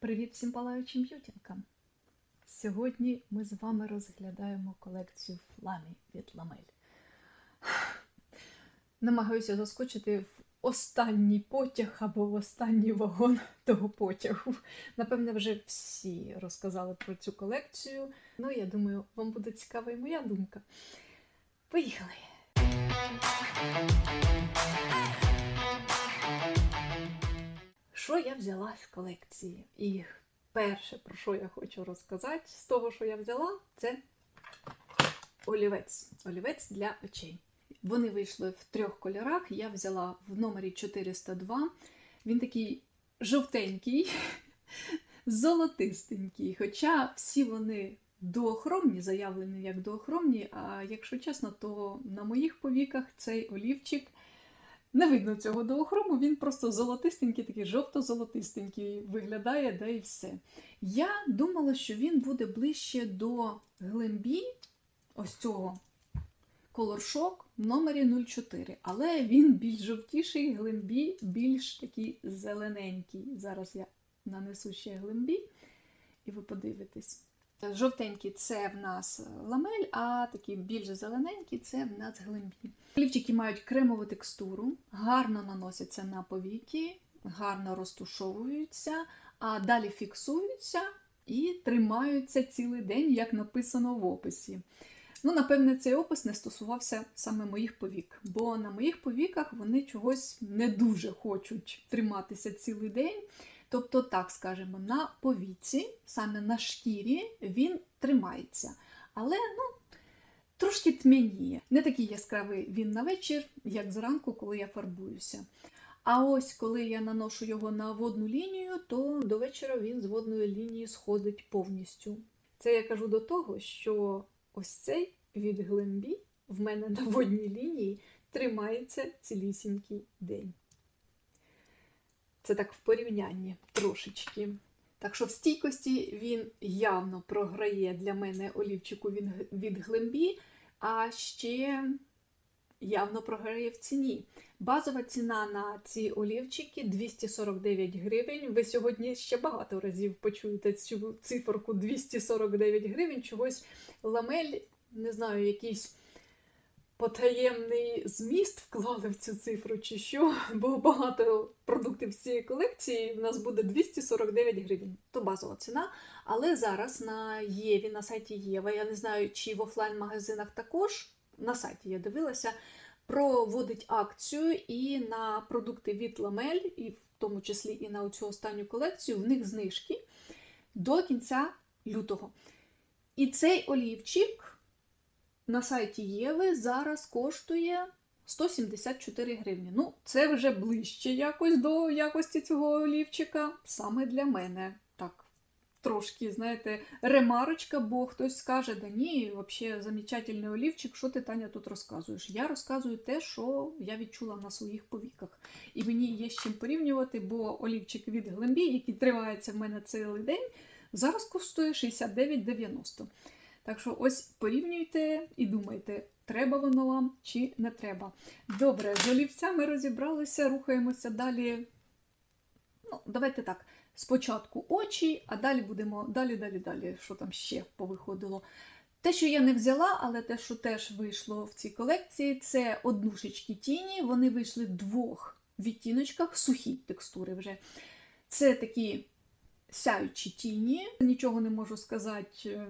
Привіт всім палаючим б'ютінкам! Сьогодні ми з вами розглядаємо колекцію фламі від Ламель. Намагаюся заскочити в останній потяг або в останній вагон того потягу. Напевне, вже всі розказали про цю колекцію. Ну, я думаю, вам буде цікава і моя думка. Поїхали! Що я взяла з колекції? І перше, про що я хочу розказати, з того, що я взяла, це олівець. Олівець для очей. Вони вийшли в трьох кольорах. Я взяла в номері 402. Він такий жовтенький, золотистенький. Хоча всі вони доохромні, заявлені як доохромні, а якщо чесно, то на моїх повіках цей олівчик. Не видно цього доохрому, він просто золотистенький, такий жовто-золотистенький виглядає, да і все. Я думала, що він буде ближче до глембі, ось цього Shock в номері 04. Але він більш жовтіший, глембі більш такий зелененький. Зараз я нанесу ще глембі, і ви подивитесь. Жовтенький це в нас ламель, а такі більш зелененькі це в нас глембі. Олівчики мають кремову текстуру, гарно наносяться на повіки, гарно розтушовуються, а далі фіксуються і тримаються цілий день, як написано в описі. Ну, напевне, цей опис не стосувався саме моїх повік, бо на моїх повіках вони чогось не дуже хочуть триматися цілий день. Тобто, так скажемо, на повіці, саме на шкірі, він тримається. Але ну, трошки тьмяніє. Не такий яскравий він на вечір, як зранку, коли я фарбуюся. А ось коли я наношу його на водну лінію, то до вечора він з водної лінії сходить повністю. Це я кажу до того, що ось цей від глембі в мене на водній лінії тримається цілісінький день. Це так в порівнянні трошечки. Так що в стійкості він явно програє для мене олівчику від глембі, а ще явно програє в ціні. Базова ціна на ці олівчики 249 гривень. Ви сьогодні ще багато разів почуєте цю циферку 249 гривень. Чогось ламель, не знаю, якийсь потаємний зміст вклали в цю цифру, чи що, бо багато продуктів з цієї колекції в нас буде 249 гривень. То базова ціна. Але зараз на Єві, на сайті Єва, я не знаю, чи в офлайн-магазинах також, на сайті я дивилася, проводить акцію і на продукти від Ламель, і в тому числі і на цю останню колекцію, в них знижки до кінця лютого. І цей олівчик на сайті Єви зараз коштує 174 гривні. Ну, це вже ближче якось до якості цього олівчика, саме для мене. Так, трошки, знаєте, ремарочка, бо хтось скаже, да ні, взагалі замечательний олівчик, що ти, Таня, тут розказуєш? Я розказую те, що я відчула на своїх повіках. І мені є з чим порівнювати, бо олівчик від Глембі, який тривається в мене цілий день, зараз коштує 69,90. Так що ось порівнюйте і думайте, треба воно вам чи не треба. Добре, з олівцями розібралися, рухаємося далі. Ну, Давайте так. Спочатку очі, а далі будемо далі, далі, далі, що там ще повиходило. Те, що я не взяла, але те, що теж вийшло в цій колекції, це однушечки тіні. Вони вийшли в двох відтіночках, сухі текстури вже. Це такі сяючі тіні. Нічого не можу сказати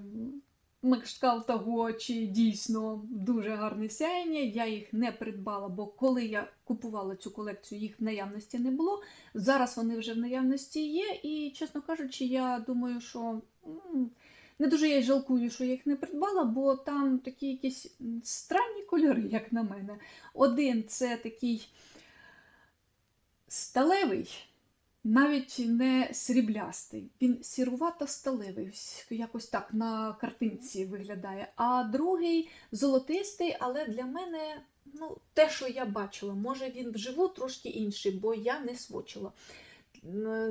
того, чи дійсно дуже гарне сяєння. Я їх не придбала, бо коли я купувала цю колекцію, їх в наявності не було. Зараз вони вже в наявності є, і, чесно кажучи, я думаю, що не дуже я жалкую, що я їх не придбала, бо там такі якісь странні кольори, як на мене. Один це такий сталевий. Навіть не сріблястий, він сірувато-сталевий, якось так на картинці виглядає. А другий золотистий, але для мене ну, те, що я бачила, може він вживу трошки інший, бо я не свочила.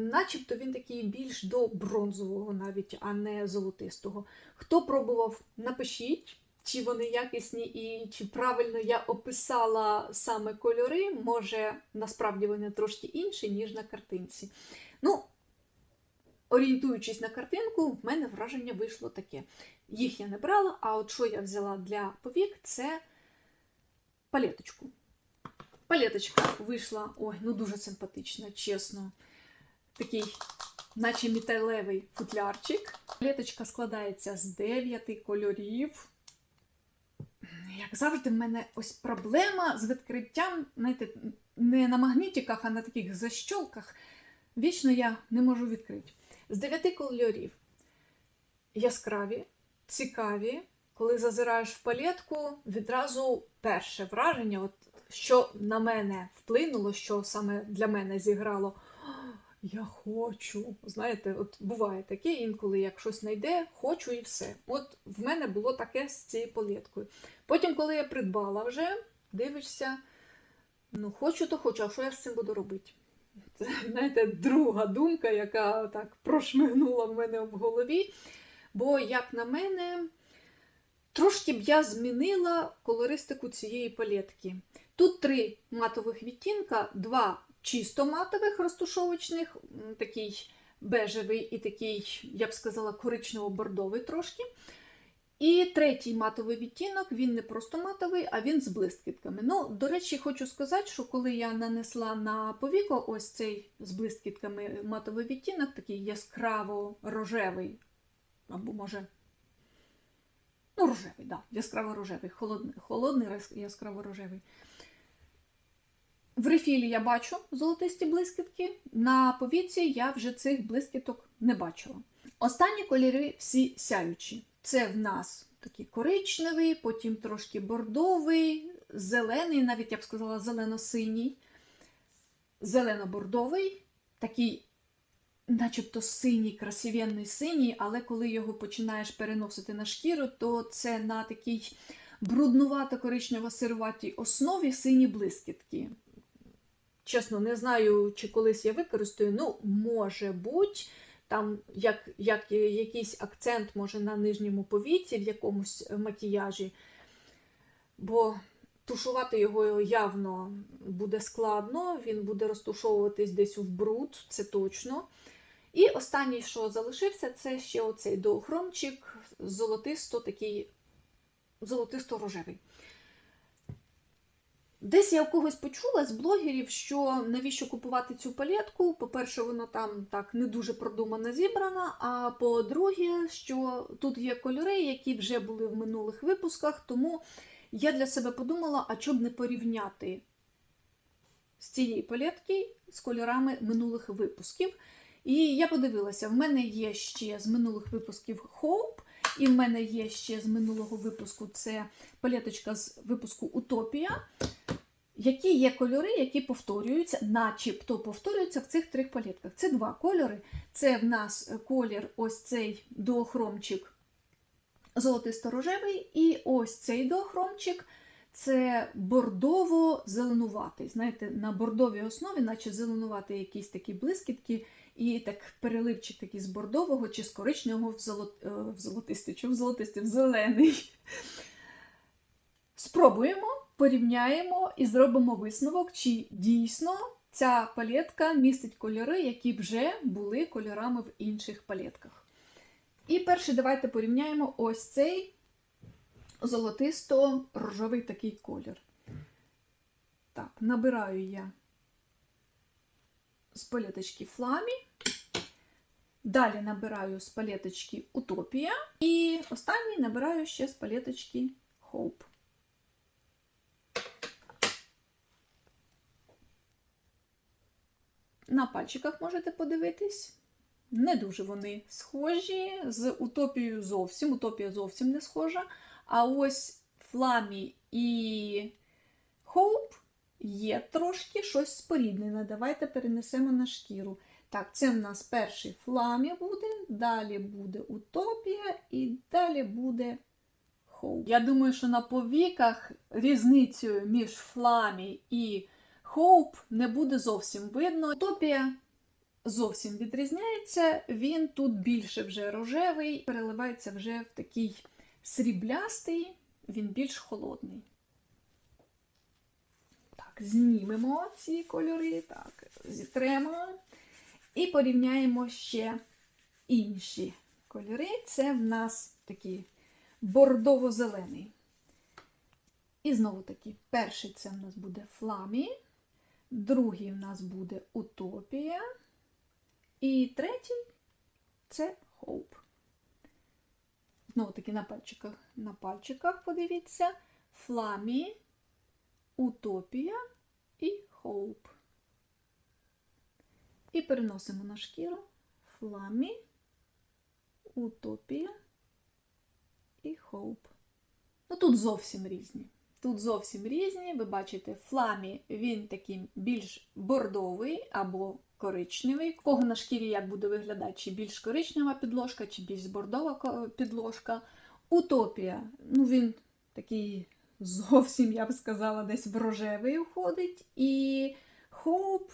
Начебто він такий більш до бронзового, навіть, а не золотистого. Хто пробував, напишіть чи вони якісні і чи правильно я описала саме кольори, може, насправді вони трошки інші, ніж на картинці. Ну, орієнтуючись на картинку, в мене враження вийшло таке. Їх я не брала, а от що я взяла для повік, це палеточку. Палеточка вийшла, ой, ну дуже симпатична, чесно. Такий, наче металевий футлярчик. Палеточка складається з 9 кольорів. Завжди, в мене ось проблема з відкриттям, знаєте, не на магнітиках, а на таких защолках. Вічно я не можу відкрити. З 9 кольорів яскраві, цікаві. Коли зазираєш в палетку, відразу перше враження, от, що на мене вплинуло, що саме для мене зіграло. Я хочу. Знаєте, от буває таке інколи, як щось знайде, хочу і все. От в мене було таке з цією палеткою. Потім, коли я придбала вже, дивишся, ну хочу, то хочу, а що я з цим буду робити? Це, знаєте, друга думка, яка так прошмигнула в мене в голові. Бо, як на мене, трошки б я змінила колористику цієї палетки. Тут три матових відтінка, два чисто матових розтушовочних, такий бежевий і такий, я б сказала, коричнево-бордовий трошки. І третій матовий відтінок, він не просто матовий, а він з блискітками. Ну, до речі, хочу сказати, що коли я нанесла на повіко ось цей з блискітками матовий відтінок, такий яскраво-рожевий, або може. Ну, рожевий, да, яскраво-рожевий, холодний, холодний яскраво-рожевий. В рефілі я бачу золотисті блискітки, на повіці я вже цих блискіток не бачила. Останні кольори всі сяючі. Це в нас такий коричневий, потім трошки бордовий, зелений, навіть я б сказала, зелено-синій, зелено-бордовий, такий, начебто синій, красивенний синій, але коли його починаєш переносити на шкіру, то це на такій бруднувато-коричнево-сируватій основі сині блискітки. Чесно, не знаю, чи колись я використаю, ну, може бути там як, як якийсь акцент може на нижньому повіці в якомусь макіяжі, бо тушувати його явно буде складно, він буде розтушовуватись десь в бруд, це точно. І останній, що залишився, це ще оцей доохромчик, золотисто такий золотисто-рожевий. Десь я у когось почула з блогерів, що навіщо купувати цю палетку. По-перше, вона там так не дуже продумано зібрана. А по-друге, що тут є кольори, які вже були в минулих випусках, тому я для себе подумала, а чоб не порівняти з цієї палетки з кольорами минулих випусків. І я подивилася, в мене є ще з минулих випусків Hope, і в мене є ще з минулого випуску це палеточка з випуску Утопія. Які є кольори, які повторюються, начебто повторюються в цих трьох палетках. Це два кольори. Це в нас колір ось цей доохромчик золотисто-рожевий, і ось цей доохромчик це бордово-зеленуватий. Знаєте, на бордовій основі, наче зеленувати якісь такі блискітки, і так переливчик такий з бордового чи з коричневого в, золот... е, в золотистий, чи в золотистий, в зелений. Спробуємо, порівняємо і зробимо висновок, чи дійсно ця палетка містить кольори, які вже були кольорами в інших палетках. І перше, давайте порівняємо ось цей золотисто-рожовий такий колір. Так, набираю я з палеточки Фламі. Далі набираю з палеточки Утопія. І останній набираю ще з палеточки Hope. На пальчиках можете подивитись. Не дуже вони схожі. З утопією зовсім. Утопія зовсім не схожа. А ось Фламі і Hope є трошки щось споріднене. Давайте перенесемо на шкіру. Так, це в нас перший фламі буде, далі буде утопія і далі буде Hope. Я думаю, що на повіках різницею між фламі і Hope не буде зовсім видно. Утопія зовсім відрізняється, він тут більше вже рожевий, переливається вже в такий сріблястий, він більш холодний. Так, знімемо ці кольори, так, зітремо і порівняємо ще інші кольори. Це в нас такий бордово-зелений. І знову таки, перший це в нас буде фламі, другий в нас буде утопія. І третій це хоуп. Знову таки на пальчиках. На пальчиках подивіться. Фламі, утопія і хоуп. І переносимо на шкіру фламі, утопія і хоуп. Ну тут зовсім різні. Тут зовсім різні. Ви бачите, фламі він такий більш бордовий або коричневий. В Кого на шкірі як буде виглядати, чи більш коричнева підложка, чи більш бордова підложка. Утопія, ну він такий зовсім, я б сказала, десь в рожевий уходить. І хоуп.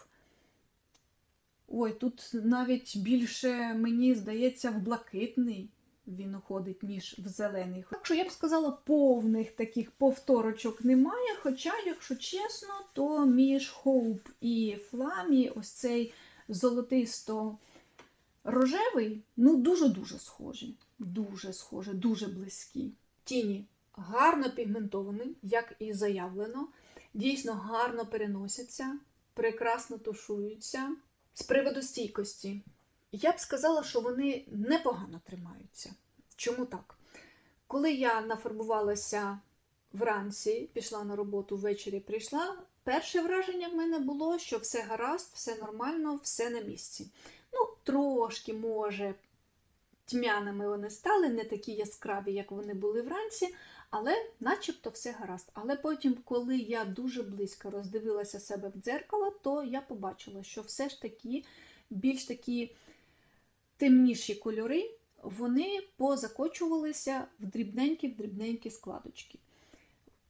Ой, тут навіть більше, мені здається, в блакитний він уходить, ніж в зелений. Так що я б сказала, повних таких повторочок немає. Хоча, якщо чесно, то між Хоуп і Фламі ось цей золотисто-рожевий, ну дуже-дуже схожі. Дуже схожі, дуже близькі. Тіні гарно пігментовані, як і заявлено. Дійсно гарно переносяться, прекрасно тушуються. З приводу стійкості, я б сказала, що вони непогано тримаються. Чому так? Коли я нафарбувалася вранці, пішла на роботу ввечері прийшла, перше враження в мене було, що все гаразд, все нормально, все на місці. Ну, трошки, може, тьмяними вони стали, не такі яскраві, як вони були вранці, але начебто все гаразд. Але потім, коли я дуже близько роздивилася себе в дзеркало, то я побачила, що все ж таки більш такі темніші кольори, вони позакочувалися в дрібненькі в дрібненькі складочки.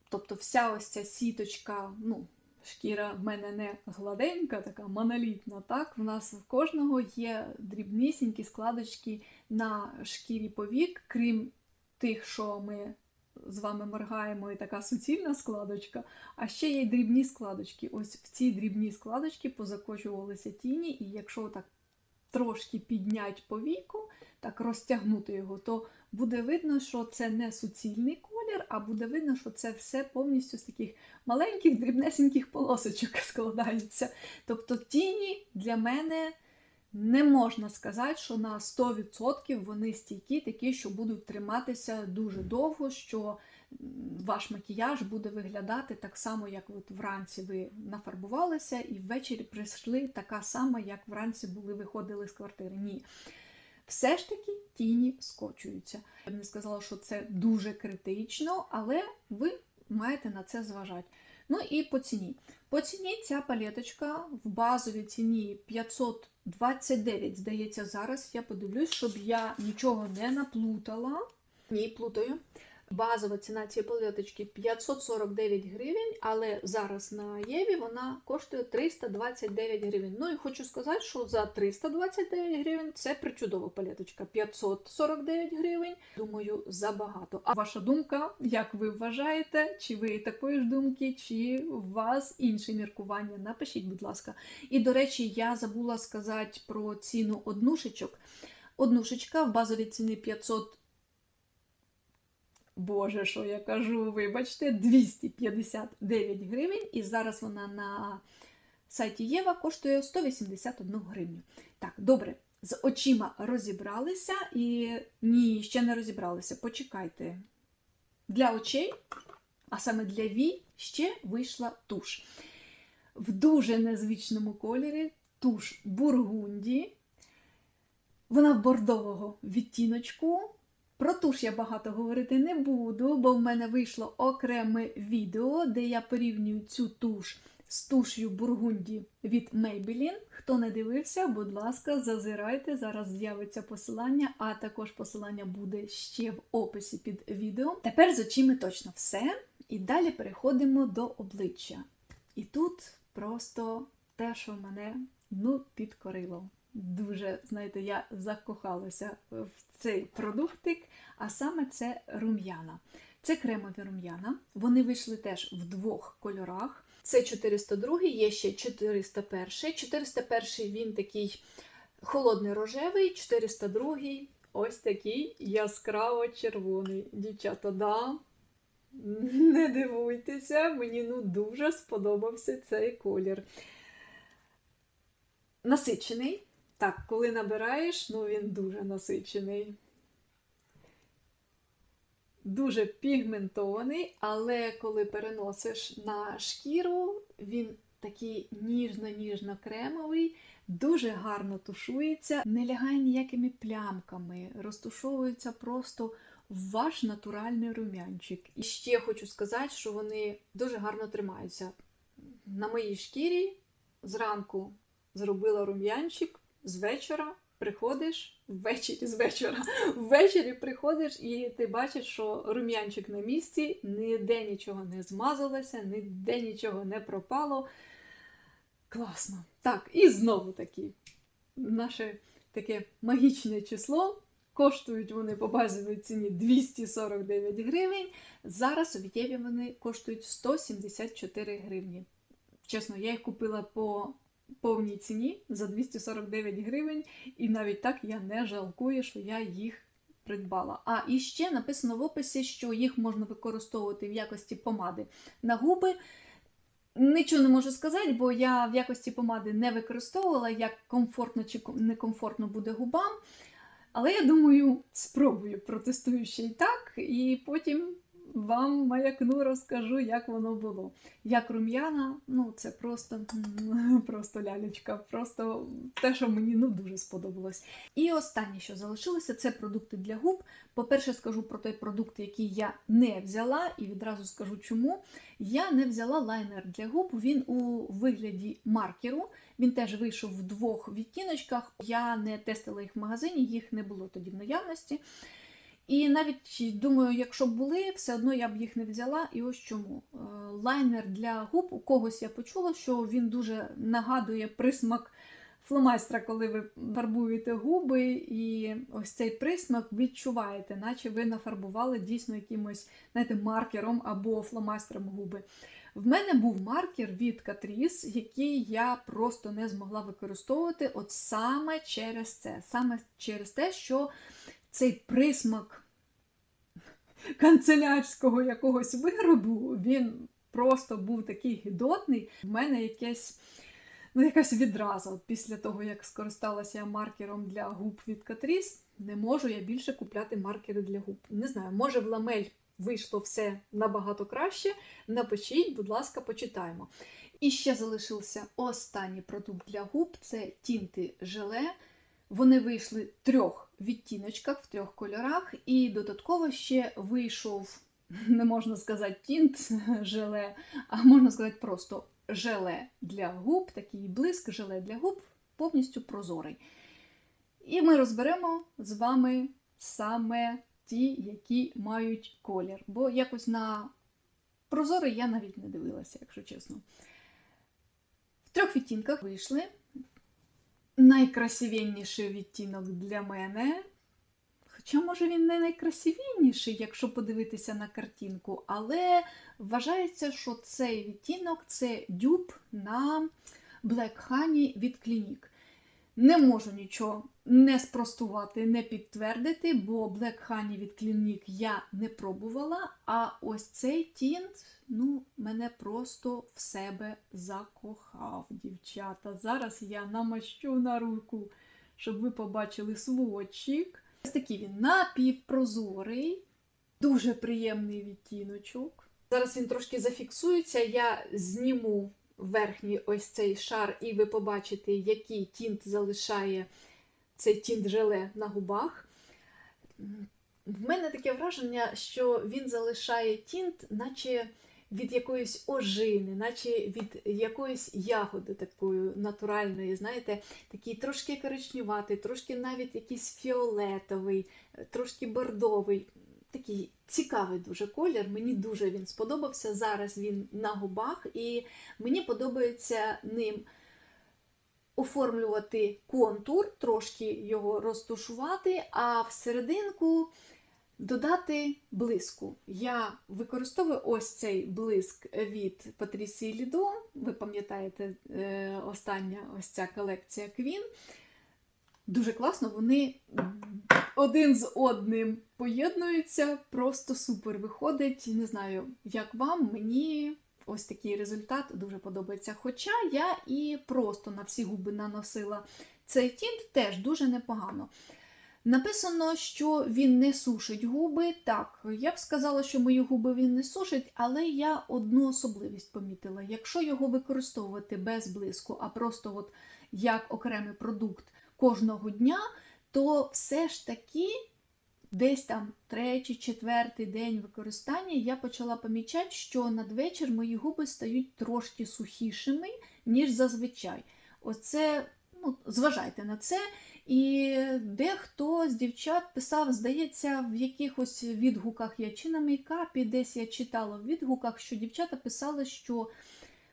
Тобто вся ось ця сіточка, ну, шкіра в мене не гладенька, така монолітна. Так, в нас в кожного є дрібнісінькі складочки на шкірі повік, крім тих, що ми з вами моргаємо, і така суцільна складочка, а ще є дрібні складочки. Ось в ці дрібні складочки позакочувалися тіні, і якщо так трошки піднять повіку, так розтягнути його, то буде видно, що це не суцільний колір, а буде видно, що це все повністю з таких маленьких дрібнесеньких полосочок складається. Тобто тіні для мене не можна сказати, що на 100% вони стійкі, такі, що будуть триматися дуже довго, що ваш макіяж буде виглядати так само, як от вранці ви нафарбувалися, і ввечері прийшли така сама, як вранці були виходили з квартири. Ні. Все ж таки тіні скочуються. Я б не сказала, що це дуже критично, але ви маєте на це зважати. Ну і по ціні. По ціні ця палеточка в базовій ціні 529, здається, зараз. Я подивлюсь, щоб я нічого не наплутала. Ні, плутаю. Базова ціна цієї палеточки 549 гривень, але зараз на Єві вона коштує 329 гривень. Ну і хочу сказати, що за 329 гривень це причудова палеточка. 549 гривень, думаю, забагато. А ваша думка, як ви вважаєте? Чи ви такої ж думки, чи у вас інше міркування? Напишіть, будь ласка. І, до речі, я забула сказати про ціну однушечок. Однушечка в базовій ціні 500 Боже, що я кажу, вибачте, 259 гривень, і зараз вона на сайті Єва коштує 181 гривню. Так, добре, з очима розібралися і ні, ще не розібралися. Почекайте. Для очей, а саме для Ві, ще вийшла туш. В дуже незвичному кольорі туш Бургунді. Вона в бордового відтіночку. Про туш я багато говорити не буду, бо в мене вийшло окреме відео, де я порівнюю цю туш з туш'ю Бургунді від Maybelline. Хто не дивився, будь ласка, зазирайте. Зараз з'явиться посилання, а також посилання буде ще в описі під відео. Тепер з очима точно все. І далі переходимо до обличчя. І тут просто те, що мене ну, підкорило. Дуже, знаєте, я закохалася в цей продуктик, а саме це рум'яна. Це кремові рум'яна. Вони вийшли теж в двох кольорах. Це 402, є ще 401. 401 він такий Холодний рожевий, 402 ось такий яскраво червоний. Дівчата, да. Не дивуйтеся, мені ну дуже сподобався цей колір. Насичений. Так, коли набираєш, ну він дуже насичений. Дуже пігментований, але коли переносиш на шкіру, він такий ніжно-ніжно-кремовий, дуже гарно тушується, не лягає ніякими плямками, розтушовується просто в ваш натуральний рум'янчик. І ще хочу сказати, що вони дуже гарно тримаються. На моїй шкірі зранку зробила рум'янчик, з вечора приходиш ввечері з вечора. Ввечері приходиш і ти бачиш, що рум'янчик на місці, ніде нічого не змазалося, ніде нічого не пропало. Класно. Так, і знову таки, наше таке магічне число. Коштують вони по базовій ціні 249 гривень. Зараз у Вітєві вони коштують 174 гривні. Чесно, я їх купила по повній ціні за 249 гривень, і навіть так я не жалкую, що я їх придбала. А і ще написано в описі, що їх можна використовувати в якості помади на губи. Нічого не можу сказати, бо я в якості помади не використовувала, як комфортно чи некомфортно буде губам. Але я думаю, спробую, протестую ще й так, і потім вам маякну, розкажу, як воно було. Як рум'яна, ну це просто, просто лялечка, просто те, що мені ну, дуже сподобалось. І останнє, що залишилося, це продукти для губ. По-перше, скажу про той продукт, який я не взяла, і відразу скажу чому. Я не взяла лайнер для губ, він у вигляді маркеру. Він теж вийшов в двох відтіночках. Я не тестила їх в магазині, їх не було тоді в наявності. І навіть думаю, якщо б були, все одно я б їх не взяла. І ось чому. Е, Лайнер для губ у когось я почула, що він дуже нагадує присмак фломайстра, коли ви фарбуєте губи, і ось цей присмак відчуваєте, наче ви нафарбували дійсно якимось знаєте, маркером або фломайстером губи. В мене був маркер від Catrice, який я просто не змогла використовувати от саме через це. Саме через те, що цей присмак канцелярського якогось виробу, він просто був такий гідотний. У мене якесь, ну, якась відраза. Після того, як скористалася я маркером для губ від Catrice, не можу я більше купляти маркери для губ. Не знаю, може в ламель вийшло все набагато краще. Напишіть, будь ласка, почитаємо. І ще залишився останній продукт для губ це тінти желе. Вони вийшли в трьох відтіночках, в трьох кольорах, і додатково ще вийшов, не можна сказати, тінт желе, а можна сказати просто желе для губ, такий блиск, желе для губ, повністю прозорий. І ми розберемо з вами саме ті, які мають колір. Бо якось на прозорий я навіть не дивилася, якщо чесно. В трьох відтінках вийшли найкрасивенніший відтінок для мене. Хоча, може, він не найкрасивіший, якщо подивитися на картинку, але вважається, що цей відтінок це дюб на Black Honey від Clinique. Не можу нічого не спростувати, не підтвердити, бо Black Honey від Clinique я не пробувала. А ось цей тінт, ну, мене просто в себе закохав, дівчата. Зараз я намащу на руку, щоб ви побачили сводчик. Ось такий він напівпрозорий, дуже приємний відтіночок. Зараз він трошки зафіксується, я зніму верхній ось цей шар, і ви побачите, який тінт залишає цей тінт желе на губах. В мене таке враження, що він залишає тінт, наче від якоїсь ожини, наче від якоїсь ягоди такої натуральної, знаєте, такий трошки коричневатий, трошки навіть якийсь фіолетовий, трошки бордовий. Такий цікавий дуже колір, мені дуже він сподобався. Зараз він на губах, і мені подобається ним оформлювати контур, трошки його розтушувати, а всерединку додати блиску. Я використовую ось цей блиск від Патрісії Лідо. Ви пам'ятаєте, е, остання ось ця колекція Queen. Дуже класно, вони один з одним поєднуються, просто супер виходить. Не знаю, як вам, мені ось такий результат дуже подобається. Хоча я і просто на всі губи наносила цей тінт теж дуже непогано. Написано, що він не сушить губи. Так, я б сказала, що мої губи він не сушить, але я одну особливість помітила. Якщо його використовувати без блиску, а просто от як окремий продукт кожного дня, то все ж таки десь там третій, четвертий день використання я почала помічати, що надвечір мої губи стають трошки сухішими, ніж зазвичай. Оце, ну, зважайте на це. І дехто з дівчат писав, здається, в якихось відгуках я чи на мейкапі, десь я читала в відгуках, що дівчата писали, що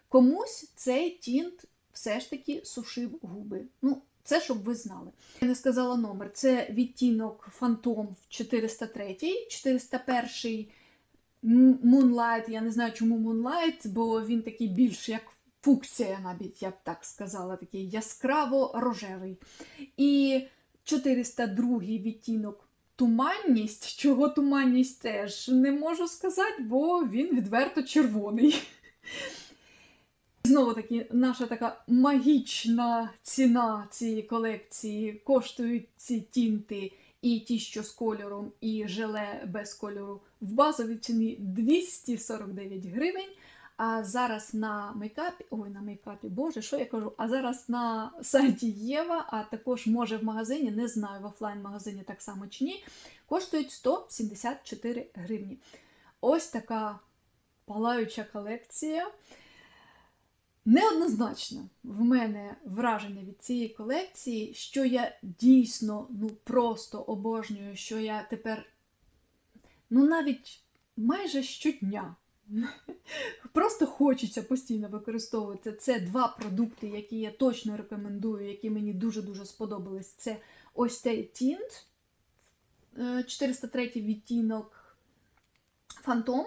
комусь цей тінт все ж таки сушив губи. Ну, це щоб ви знали. Я не сказала номер. Це відтінок Phantom 403, 401 Moonlight. Я не знаю, чому Moonlight, бо він такий більш як фуксія, навіть я б так сказала, такий яскраво рожевий. І 402 відтінок туманність. Чого туманність теж не можу сказати, бо він відверто червоний. Знову таки, наша така магічна ціна цієї колекції коштують ці тінти і ті, що з кольором, і желе без кольору в базовій ціні 249 гривень. А зараз на мейкапі, ой, на мейкапі, боже, що я кажу? А зараз на сайті Єва, а також може в магазині, не знаю, в офлайн-магазині так само чи ні, коштують 174 гривні. Ось така палаюча колекція. Неоднозначно в мене враження від цієї колекції, що я дійсно ну просто обожнюю, що я тепер ну навіть майже щодня. Просто хочеться постійно використовувати. Це два продукти, які я точно рекомендую, які мені дуже-дуже сподобались. Це ось цей тінт 403 відтінок Phantom.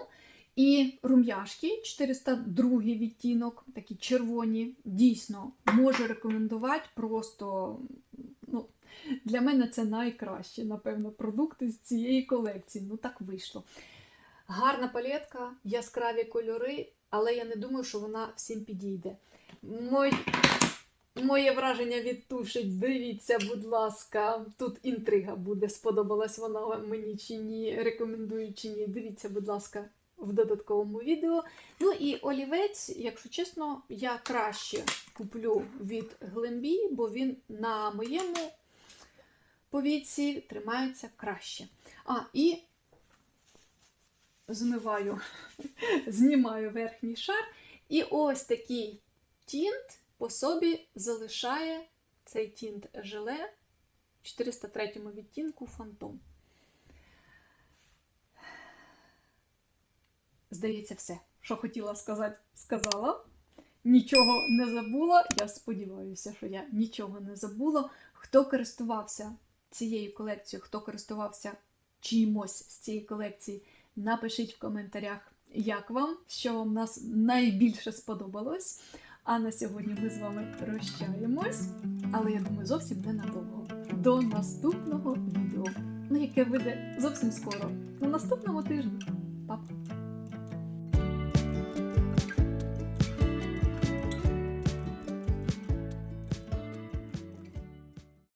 І рум'яшки 402 відтінок, такі червоні, дійсно можу рекомендувати. Просто ну, для мене це найкраще, напевно, продукти з цієї колекції. Ну так вийшло. Гарна палетка, яскраві кольори, але я не думаю, що вона всім підійде. Мой... Моє враження від туші, дивіться, будь ласка, тут інтрига буде, сподобалась вона мені чи ні, рекомендую чи ні. Дивіться, будь ласка, в додатковому відео. Ну і олівець, якщо чесно, я краще куплю від Глембі, бо він на моєму повіці тримається краще. А, і змиваю, знімаю верхній шар. І ось такий тінт по собі залишає цей тінт желе 403 відтінку Фантом. Здається, все, що хотіла сказати, сказала. Нічого не забула. Я сподіваюся, що я нічого не забула. Хто користувався цією колекцією, хто користувався чимось з цієї колекції, напишіть в коментарях, як вам, що вам нас найбільше сподобалось. А на сьогодні ми з вами прощаємось, але я думаю, зовсім ненадовго. До наступного відео, ну яке вийде зовсім скоро, на наступному тижні. Па-па!